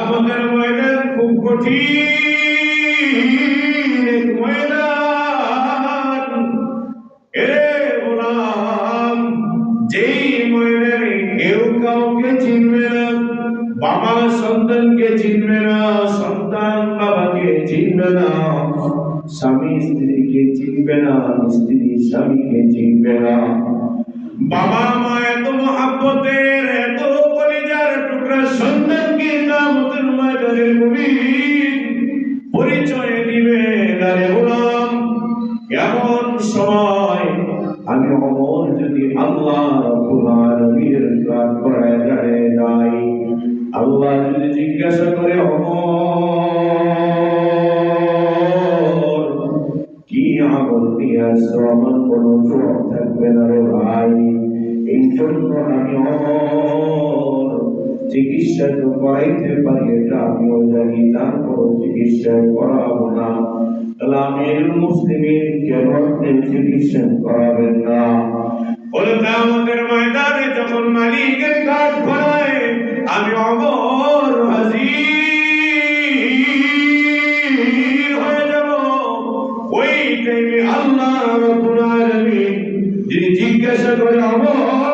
আমাদের ময়দান খুব কঠিন ময়দান। গোলাম, যেই কেউ কাউকে চিনবে না বাবা সন্তানকে চিনবে না, সন্তান বাবাকে চিনবে না, স্বামী স্ত্রীকে চিনবে না, স্ত্রী স্বামীকে চিনবে না। বাবা মা এত মহাব্বতের মুমিন পরিচয় দিবে আরে গোলাম। এমন সময় আমি অমর যদি আল্লাহ রাব্বুল আলামিনের কাজ করায় দাঁড়িয়ে যাই, আল্লাহ যদি জিজ্ঞাসা করে, অমর, কি আমল নিয়ে আসছো আমার কোনো জবাব থাকবে না রে ভাই। এই জন্য আমি অমর চিকিৎসা তো করাইতে পারি এটা আমিও জানি তারপর চিকিৎসা করাবো না? তাহলে আমির মুসলিমিন কেন চিকিৎসা করাবেন না? বলে আমাদের ময়দানে যখন মালিকের কাজ করায় আমি অমর হাজির হয়ে যাব। ওই টাইমে আল্লাহ রাব্বুল আলামিন যিনি জিজ্ঞাসা করে অমর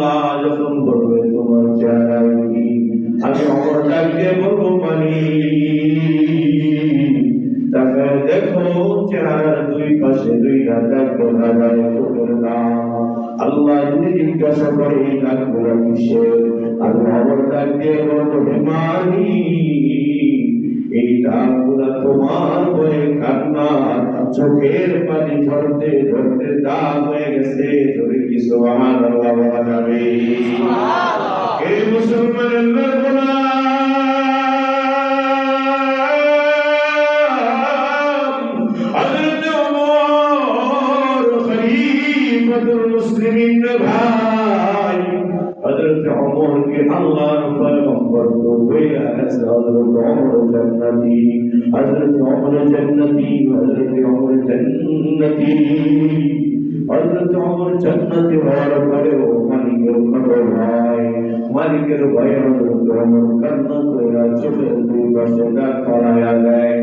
আল্লাহ যখন বলবে তোমার চেহারা আমি অমর ডাকতে বলব মানি। তাকে দেখো চেহারার দুই পাশে দুই দাগ দেখা যায় আল্লাহ যদি জিজ্ঞাসা করে এই নাক দাগগুলো কিসের, আমি অমর ডাকতে বলব হে মানি, এই দাগগুলা তোমার হয়ে কান্না, চোখের পানি ঝরতে ঝরতে দাগ হয়ে গেছে, ধরে কি সুবহান আল্লাহ বলা যাবে এই মুসলমানের হযরত ওমর খলিফাতুল মুসলিমিন ভাই হযরত ওমরকে আল্লাহর পয়গম্বর তো হইয়া গেছে হযরত ওমর জান্নাতি হযরত ওমর জান্নাতি হযরত ওমর জান্নাতি হযরত ওমর জান্নাতি হওয়ার পরেও মালিকের খবর হয় মালিকের ভয়ে হযরত ওমর কান্না কইরা চোখের দুই পাশে দাগ ফলাইয়া দেয়